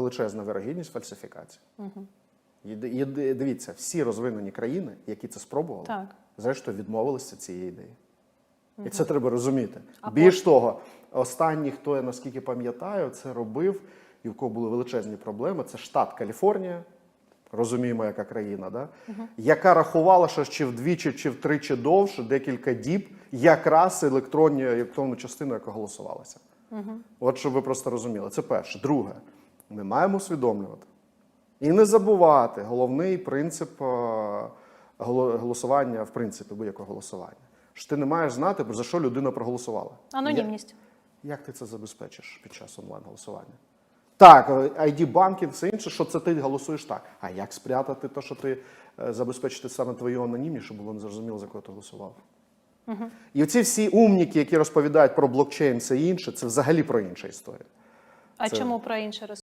величезна вирогідність фальсифікації. І, і дивіться, всі розвинені країни, які це спробували, Так. зрештою відмовилися цієї ідеї. І це треба розуміти. А Більш того, останній, хто я наскільки пам'ятаю, це робив, і в кого були величезні проблеми, це штат Каліфорнія. Розуміємо, яка країна, да? яка рахувала, що чи вдвічі, чи втричі довше, декілька діб, якраз електронні, електронну частину, яка голосувалася. От щоб ви просто розуміли. Це перше. Друге, ми маємо усвідомлювати і не забувати головний принцип е, голосування, в принципі, будь-якого голосування. Що ти не маєш знати, за що людина проголосувала. Анонімність. Як ти це забезпечиш під час онлайн-голосування? Так, id банкінг все інше, що це ти голосуєш так. А як спрятати те, що ти е, забезпечити саме твою анонімність, щоб було не зрозуміло, за кого ти голосував? І оці всі умніки, які розповідають про блокчейн, це інше, це взагалі про інша історія. А Це- чому про інше